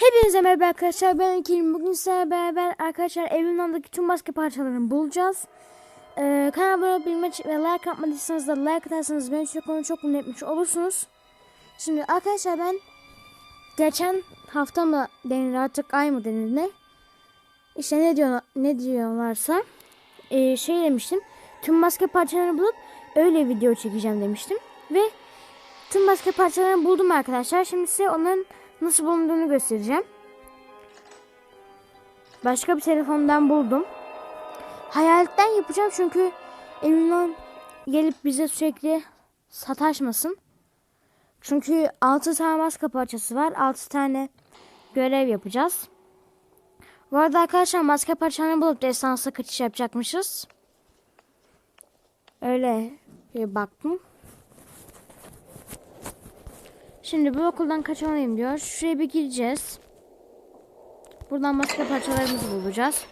Hepinize merhaba arkadaşlar ben Kerim. Bugün sizlerle beraber arkadaşlar evimdeki tüm maske parçalarını bulacağız. Ee, kanalıma abone olmayı ve like atmadıysanız da like atarsanız beni çok onu çok mutlu etmiş olursunuz. Şimdi arkadaşlar ben geçen hafta mı denir artık ay mı denir ne? İşte ne diyor ne diyorlarsa ee, şey demiştim. Tüm maske parçalarını bulup öyle video çekeceğim demiştim ve tüm maske parçalarını buldum arkadaşlar. Şimdi size onların nasıl bulunduğunu göstereceğim. Başka bir telefondan buldum. Hayaletten yapacağım çünkü evinden gelip bize sürekli sataşmasın. Çünkü 6 tane maske parçası var. 6 tane görev yapacağız. Bu arada arkadaşlar maske parçalarını bulup destansa kaçış yapacakmışız. Öyle bir baktım. Şimdi bu okuldan kaçamayayım diyor. Şuraya bir gireceğiz. Buradan maske parçalarımızı bulacağız.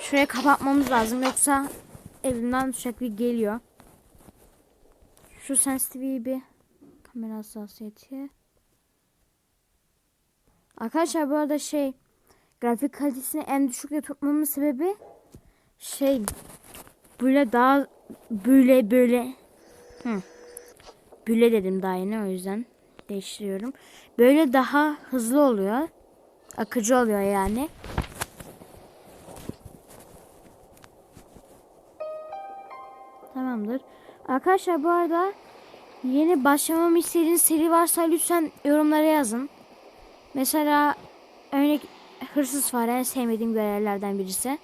Şuraya kapatmamız lazım yoksa evinden sürekli geliyor. Şu sensitivity'yi bir kamera hassasiyeti. Arkadaşlar bu arada şey grafik kalitesini en düşükte tutmamın sebebi şey böyle daha böyle böyle hı. Büle dedim daha yeni o yüzden değiştiriyorum. Böyle daha hızlı oluyor. Akıcı oluyor yani. Tamamdır. Arkadaşlar bu arada yeni başlamamı istediğiniz seri varsa lütfen yorumlara yazın. Mesela örnek hırsız fare en sevmediğim görevlerden birisi.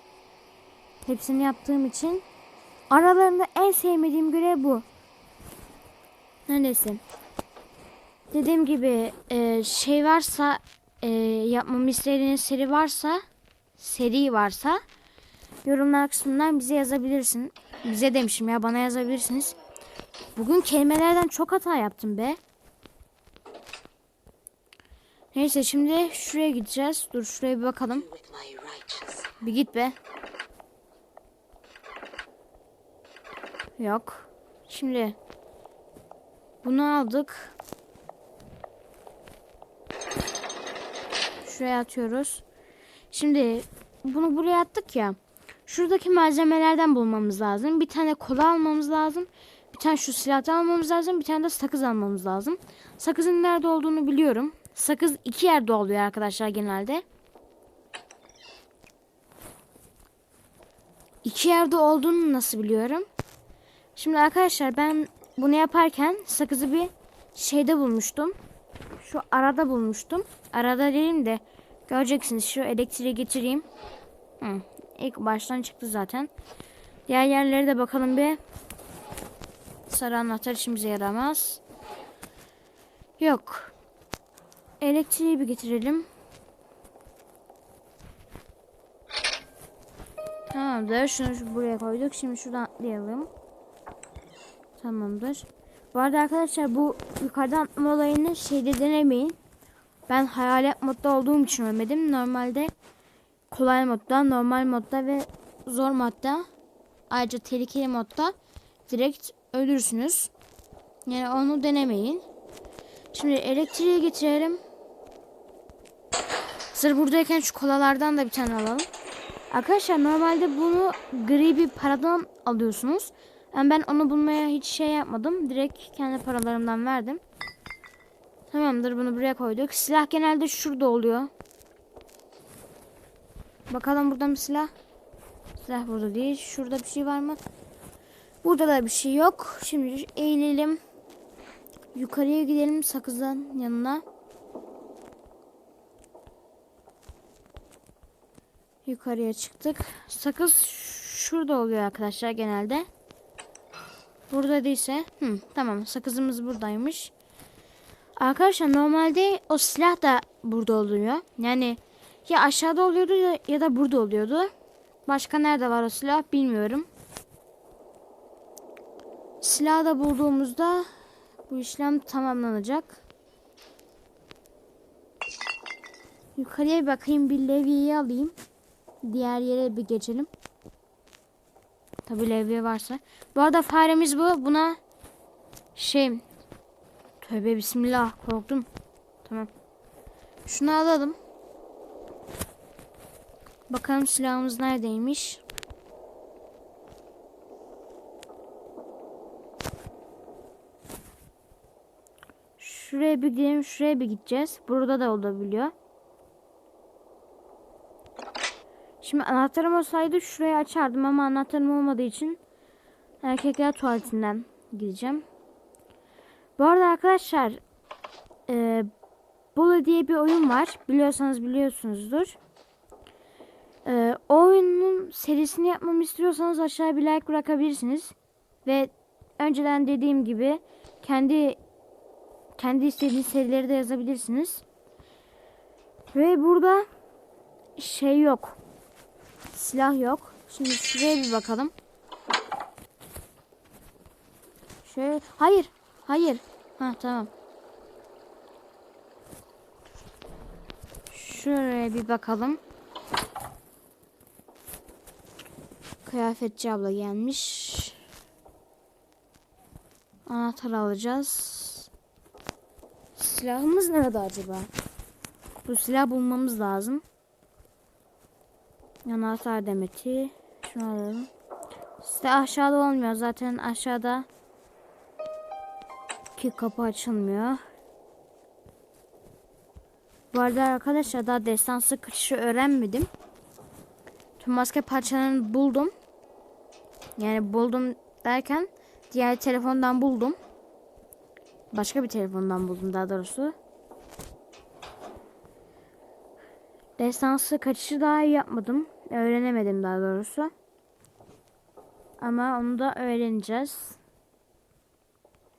Hepsini yaptığım için aralarında en sevmediğim görev bu. Neyse. Dediğim gibi e, şey varsa e, yapmamı istediğiniz seri varsa seri varsa yorumlar kısmından bize yazabilirsin. Bize demişim ya bana yazabilirsiniz. Bugün kelimelerden çok hata yaptım be. Neyse şimdi şuraya gideceğiz. Dur şuraya bir bakalım. Bir git be. Yok. Şimdi bunu aldık. Şuraya atıyoruz. Şimdi bunu buraya attık ya. Şuradaki malzemelerden bulmamız lazım. Bir tane kola almamız lazım. Bir tane şu silahtan almamız lazım. Bir tane de sakız almamız lazım. Sakızın nerede olduğunu biliyorum. Sakız iki yerde oluyor arkadaşlar genelde. İki yerde olduğunu nasıl biliyorum? Şimdi arkadaşlar ben bunu yaparken sakızı bir şeyde bulmuştum. Şu arada bulmuştum. Arada değilim de göreceksiniz. Şu elektriği getireyim. Hı, ilk baştan çıktı zaten. Diğer yerlere de bakalım bir. Sarı anahtar işimize yaramaz. Yok. Elektriği bir getirelim. Tamamdır. Şunu buraya koyduk. Şimdi şuradan atlayalım. Tamamdır. Bu arada arkadaşlar bu yukarıdan atlama olayını şeyde denemeyin. Ben hayalet modda olduğum için ölmedim. Normalde kolay modda, normal modda ve zor modda ayrıca tehlikeli modda direkt ölürsünüz. Yani onu denemeyin. Şimdi elektriği getirelim. Sır buradayken şu kolalardan da bir tane alalım. Arkadaşlar normalde bunu gri bir paradan alıyorsunuz. Yani ben onu bulmaya hiç şey yapmadım. Direkt kendi paralarımdan verdim. Tamamdır bunu buraya koyduk. Silah genelde şurada oluyor. Bakalım burada mı silah? Silah burada değil. Şurada bir şey var mı? Burada da bir şey yok. Şimdi eğilelim. Yukarıya gidelim sakızın yanına. Yukarıya çıktık. Sakız şurada oluyor arkadaşlar genelde. Burada değilse. Hı, tamam sakızımız buradaymış. Arkadaşlar normalde o silah da burada oluyor. Yani ya aşağıda oluyordu ya, ya da burada oluyordu. Başka nerede var o silah bilmiyorum. Silahı da bulduğumuzda bu işlem tamamlanacak. Yukarıya bakayım bir levyeyi alayım. Diğer yere bir geçelim. Tabi levye varsa. Bu arada faremiz bu. Buna şey Tövbe bismillah korktum. Tamam. Şunu alalım. Bakalım silahımız neredeymiş. Şuraya bir gidelim, şuraya bir gideceğiz. Burada da olabiliyor. Şimdi anahtarım olsaydı şurayı açardım ama anahtarım olmadığı için erkekler tuvaletinden gideceğim. Bu arada arkadaşlar e, Bulu diye bir oyun var. Biliyorsanız biliyorsunuzdur. E, o oyunun serisini yapmamı istiyorsanız aşağıya bir like bırakabilirsiniz. Ve önceden dediğim gibi kendi kendi istediğiniz serileri de yazabilirsiniz. Ve burada şey yok. Silah yok. Şimdi şuraya bir bakalım. Şöyle hayır. Hayır. Ha tamam. Şuraya bir bakalım. Kıyafetçi abla gelmiş. Anahtar alacağız. Silahımız nerede acaba? Bu silah bulmamız lazım. Anahtar demeti. Şunu alalım. İşte aşağıda olmuyor. Zaten aşağıda ki kapı açılmıyor. Bu arada arkadaşlar daha destansı kaçışı öğrenmedim. Tüm maske parçalarını buldum. Yani buldum derken diğer telefondan buldum. Başka bir telefondan buldum daha doğrusu. Destansı kaçışı daha iyi yapmadım. Öğrenemedim daha doğrusu. Ama onu da öğreneceğiz.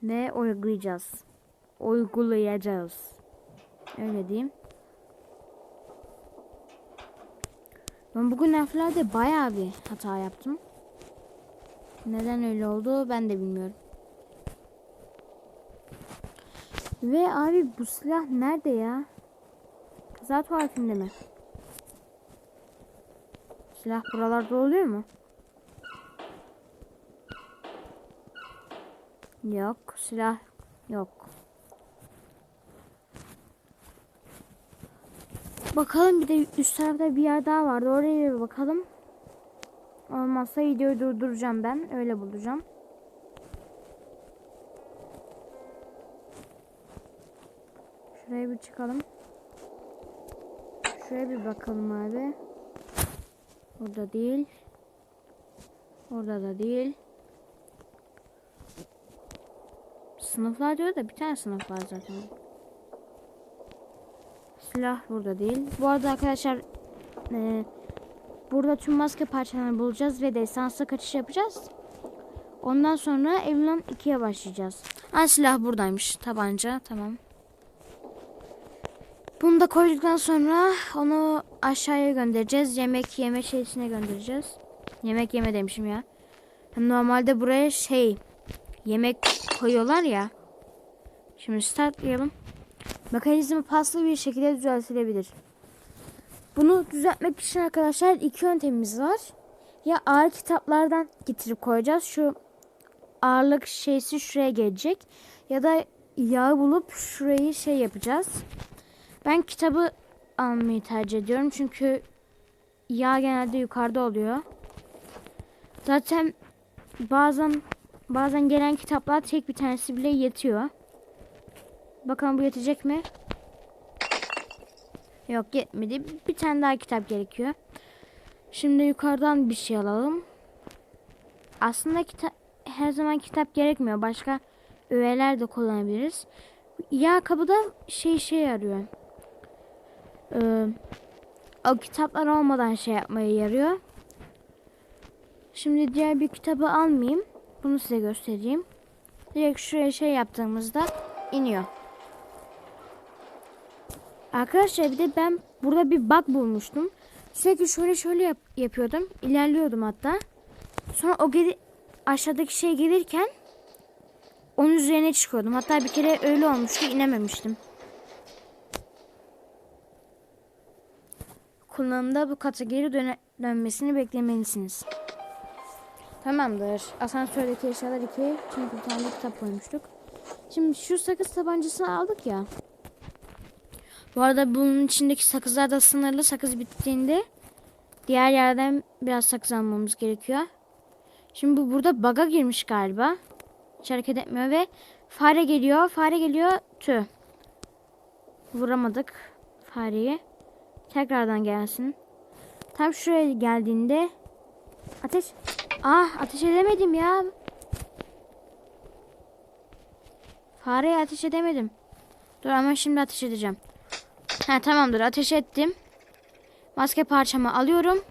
Ve uygulayacağız. Uygulayacağız. Öyle diyeyim. Ben bugün harflerde bayağı bir hata yaptım. Neden öyle oldu ben de bilmiyorum. Ve abi bu silah nerede ya? Kızar tuvaletinde mi? Silah buralarda oluyor mu? Yok silah yok. Bakalım bir de üst tarafta bir yer daha vardı. Oraya bir bakalım. Olmazsa videoyu durduracağım ben. Öyle bulacağım. Şuraya bir çıkalım. Şuraya bir bakalım abi. Burada değil. Orada da değil. Sınıflar diyor da bir tane sınıf var zaten. Silah burada değil. Bu arada arkadaşlar e, burada tüm maske parçalarını bulacağız ve destansa kaçış yapacağız. Ondan sonra Evlan 2'ye başlayacağız. Ha silah buradaymış. Tabanca tamam. Bunu da koyduktan sonra onu aşağıya göndereceğiz. Yemek yeme şeysine göndereceğiz. Yemek yeme demişim ya. Normalde buraya şey yemek koyuyorlar ya. Şimdi startlayalım. Mekanizma paslı bir şekilde düzeltilebilir. Bunu düzeltmek için arkadaşlar iki yöntemimiz var. Ya ağır kitaplardan getirip koyacağız. Şu ağırlık şeysi şuraya gelecek. Ya da yağ bulup şurayı şey yapacağız. Ben kitabı almayı tercih ediyorum. Çünkü yağ genelde yukarıda oluyor. Zaten bazen bazen gelen kitaplar tek bir tanesi bile yetiyor. Bakalım bu yetecek mi? Yok yetmedi. Bir tane daha kitap gerekiyor. Şimdi yukarıdan bir şey alalım. Aslında kitap her zaman kitap gerekmiyor. Başka öğeler de kullanabiliriz. Yağ kabı da şey şey yarıyor. Ee, o kitaplar olmadan şey yapmaya yarıyor. Şimdi diğer bir kitabı almayayım. Bunu size göstereyim. Direkt şuraya şey yaptığımızda iniyor. Arkadaşlar bir de ben burada bir bug bulmuştum. Sürekli şöyle şöyle yap yapıyordum. İlerliyordum hatta. Sonra o geri aşağıdaki şey gelirken onun üzerine çıkıyordum. Hatta bir kere öyle olmuştu inememiştim. Kullanımda bu kata geri döne dönmesini beklemelisiniz. Tamamdır. Asansördeki eşyalar 2. Çünkü bir tane kitap koymuştuk. Şimdi şu sakız tabancasını aldık ya. Bu arada bunun içindeki sakızlar da sınırlı. Sakız bittiğinde diğer yerden biraz sakız almamız gerekiyor. Şimdi bu burada baga girmiş galiba. Hiç hareket etmiyor ve fare geliyor. Fare geliyor. Tüh. Vuramadık fareyi. Tekrardan gelsin. Tam şuraya geldiğinde ateş. Ah ateş edemedim ya. Fareye ateş edemedim. Dur ama şimdi ateş edeceğim. Ha tamamdır ateş ettim. Maske parçamı alıyorum.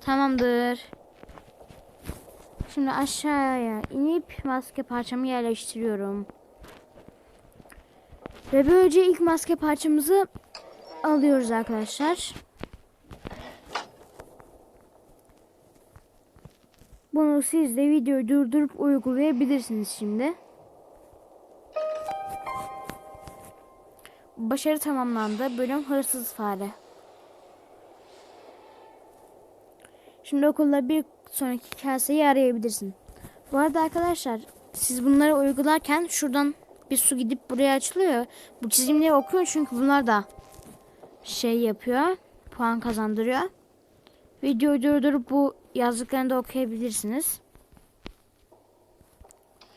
Tamamdır. Şimdi aşağıya inip maske parçamı yerleştiriyorum. Ve böylece ilk maske parçamızı alıyoruz arkadaşlar. Bunu siz de videoyu durdurup uygulayabilirsiniz şimdi. Başarı tamamlandı. Bölüm hırsız fare. Şimdi okulda bir sonraki kaseyi arayabilirsin. Bu arada arkadaşlar siz bunları uygularken şuradan bir su gidip buraya açılıyor. Bu çizimleri okuyun çünkü bunlar da şey yapıyor. Puan kazandırıyor. Videoyu durdurup bu yazdıklarını da okuyabilirsiniz.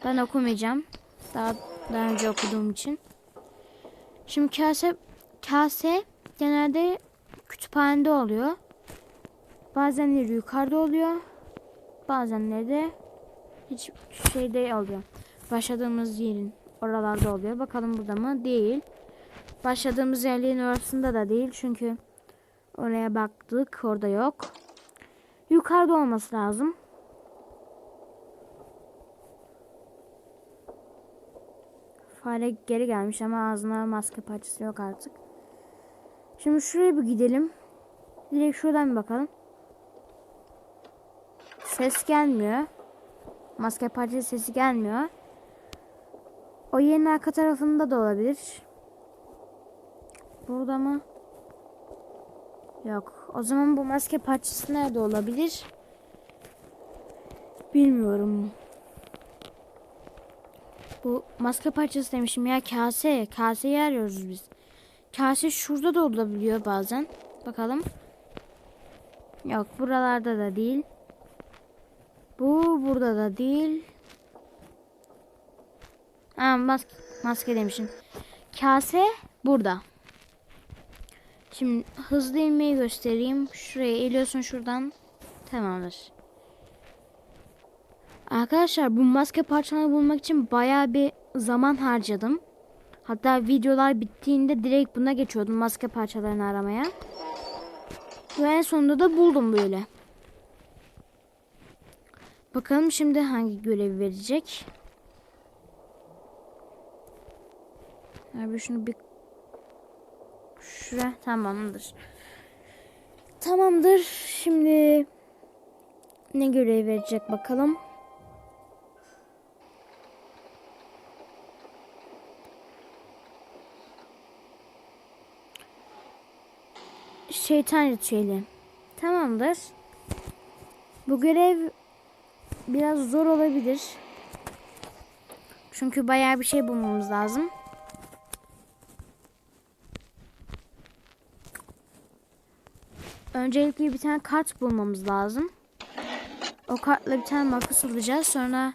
Ben okumayacağım. Daha, daha önce okuduğum için. Şimdi kase kase genelde kütüphanede oluyor. Bazenleri yukarıda oluyor. Bazenleri de hiç şeyde oluyor. Başladığımız yerin oralarda oluyor. Bakalım burada mı? Değil. Başladığımız yerlerin orasında da değil. Çünkü oraya baktık. Orada yok. Yukarıda olması lazım. Fare geri gelmiş ama ağzına maske parçası yok artık. Şimdi şuraya bir gidelim. Direkt şuradan bir bakalım. Ses gelmiyor. Maske parçası sesi gelmiyor. O yerin arka tarafında da olabilir. Burada mı? Yok. O zaman bu maske parçası nerede olabilir? Bilmiyorum. Bu maske parçası demişim ya kase. Kaseyi arıyoruz biz. Kase şurada da olabiliyor bazen. Bakalım. Yok buralarda da değil. Bu burada da değil. Ha maske, maske demişim. Kase burada. Şimdi hızlı inmeyi göstereyim. Şuraya eliyorsun şuradan. Tamamdır. Arkadaşlar bu maske parçalarını bulmak için baya bir zaman harcadım. Hatta videolar bittiğinde direkt buna geçiyordum maske parçalarını aramaya. Ve en sonunda da buldum böyle. Bakalım şimdi hangi görevi verecek. Abi şunu bir şuraya tamamdır. Tamamdır. Şimdi ne görev verecek bakalım. Şeytan ritüeli. Tamamdır. Bu görev biraz zor olabilir. Çünkü bayağı bir şey bulmamız lazım. Öncelikle bir tane kart bulmamız lazım. O kartla bir tane makas alacağız. Sonra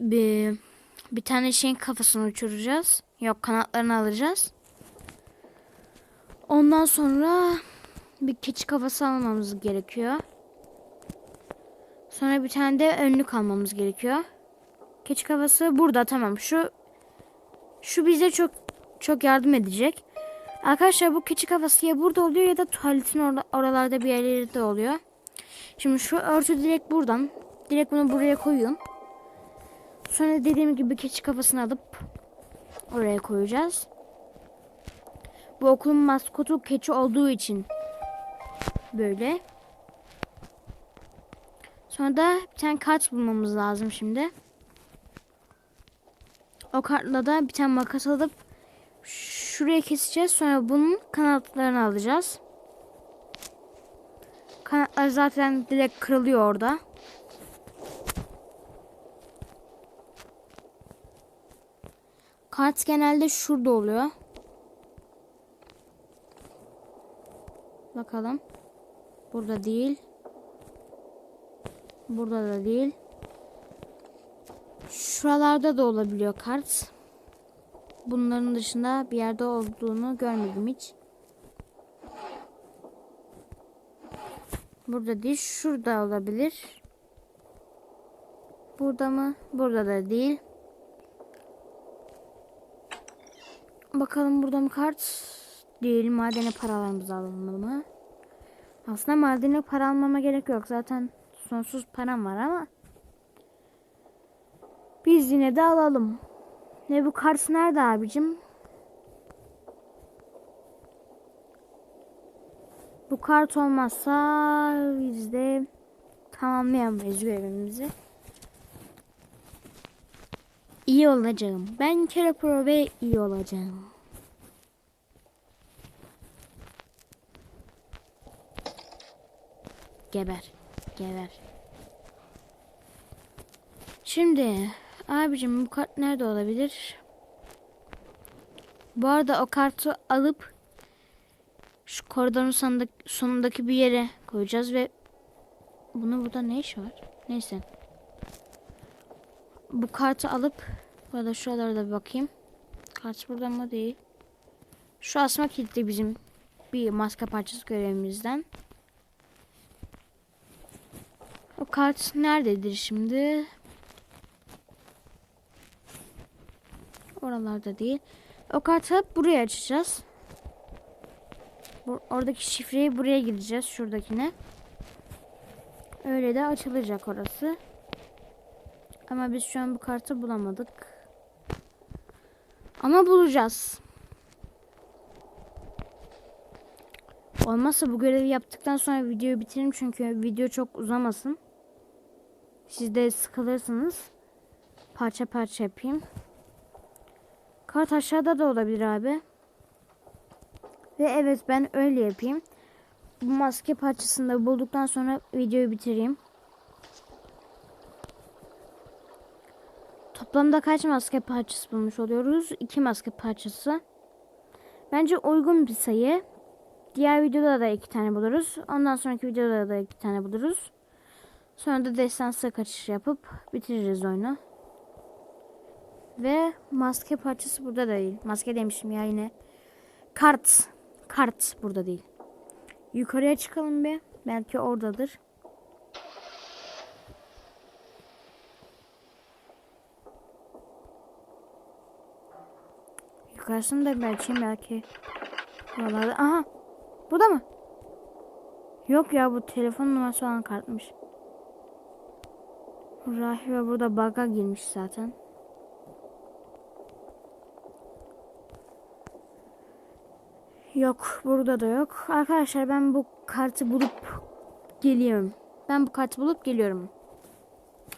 bir, bir tane şeyin kafasını uçuracağız. Yok kanatlarını alacağız. Ondan sonra bir keçi kafası almamız gerekiyor. Sonra bir tane de önlük almamız gerekiyor. Keçi kafası burada tamam. Şu şu bize çok çok yardım edecek. Arkadaşlar bu keçi kafası ya burada oluyor ya da tuvaletin or oralarda bir yerlerde oluyor. Şimdi şu örtü direkt buradan. Direkt bunu buraya koyuyorum. Sonra dediğim gibi keçi kafasını alıp oraya koyacağız. Bu okulun maskotu keçi olduğu için böyle. Sonra da bir tane kart bulmamız lazım şimdi. O kartla da bir tane makas alıp Şuraya keseceğiz. Sonra bunun kanatlarını alacağız. Kanatlar zaten direkt kırılıyor orada. Kanat genelde şurada oluyor. Bakalım. Burada değil. Burada da değil. Şuralarda da olabiliyor kart. Bunların dışında bir yerde olduğunu görmedim hiç. Burada değil. Şurada olabilir. Burada mı? Burada da değil. Bakalım burada mı kart? Değil. Madene paralarımızı alalım mı? Aslında madene para almama gerek yok. Zaten sonsuz param var ama biz yine de alalım. Ne bu kart nerede abicim? Bu kart olmazsa biz de tamamlayamayız görevimizi. İyi olacağım. Ben kere pro ve iyi olacağım. Geber. Geber. Şimdi abicim bu kart nerede olabilir? Bu arada o kartı alıp şu koridorun sonundaki, sonundaki bir yere koyacağız ve bunu burada ne iş var? Neyse. Bu kartı alıp burada şuralara da bakayım. Kart burada mı değil? Şu asma kilitli bizim bir maske parçası görevimizden. O kart nerededir şimdi? Oralarda değil. O kartı hep buraya açacağız. Oradaki şifreyi buraya gireceğiz. Şuradakine. Öyle de açılacak orası. Ama biz şu an bu kartı bulamadık. Ama bulacağız. Olmazsa bu görevi yaptıktan sonra videoyu bitiririm çünkü video çok uzamasın. Siz de sıkılırsınız. Parça parça yapayım. Kart aşağıda da olabilir abi. Ve evet ben öyle yapayım. Bu maske parçasını da bulduktan sonra videoyu bitireyim. Toplamda kaç maske parçası bulmuş oluyoruz? İki maske parçası. Bence uygun bir sayı. Diğer videoda da iki tane buluruz. Ondan sonraki videoda da iki tane buluruz. Sonra da destansı kaçış yapıp bitiririz oyunu. Ve maske parçası burada değil. Maske demişim ya yine. Kart. Kart burada değil. Yukarıya çıkalım bir. Belki oradadır. Yukarısını da belki belki. Buralarda. Aha. Bu da mı? Yok ya bu telefon numarası olan kartmış. Rahibe burada bug'a girmiş zaten. Yok burada da yok. Arkadaşlar ben bu kartı bulup geliyorum. Ben bu kartı bulup geliyorum.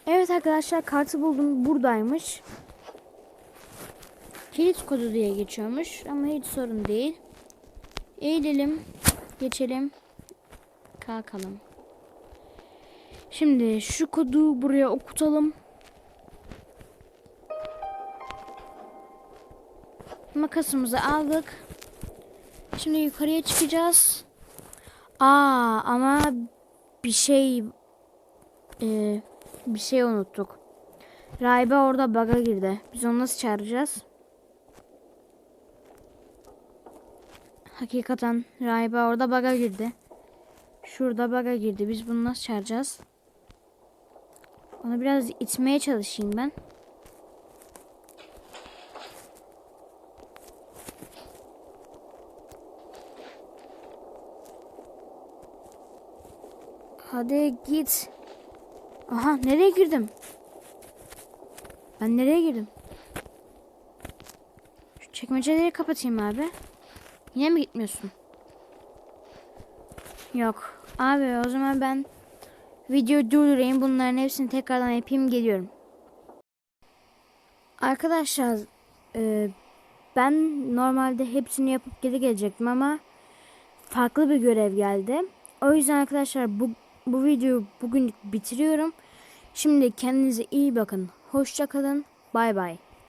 Evet arkadaşlar kartı buldum. Buradaymış. Kilit kodu diye geçiyormuş ama hiç sorun değil. Eğilelim. Geçelim. Kalkalım. Şimdi şu kodu buraya okutalım. Makasımızı aldık. Şimdi yukarıya çıkacağız. Aa ama bir şey e, bir şey unuttuk. Rahibe orada bug'a girdi. Biz onu nasıl çağıracağız? Hakikaten Rahibe orada bug'a girdi. Şurada bug'a girdi. Biz bunu nasıl çağıracağız? Onu biraz itmeye çalışayım ben. Hadi git. Aha nereye girdim? Ben nereye girdim? Şu çekmeceleri kapatayım abi. Yine mi gitmiyorsun? Yok. Abi o zaman ben videoyu durdurayım. Bunların hepsini tekrardan yapayım geliyorum. Arkadaşlar e, ben normalde hepsini yapıp geri gelecektim ama farklı bir görev geldi. O yüzden arkadaşlar bu, bu videoyu bugün bitiriyorum. Şimdi kendinize iyi bakın. Hoşça kalın. Bay bay.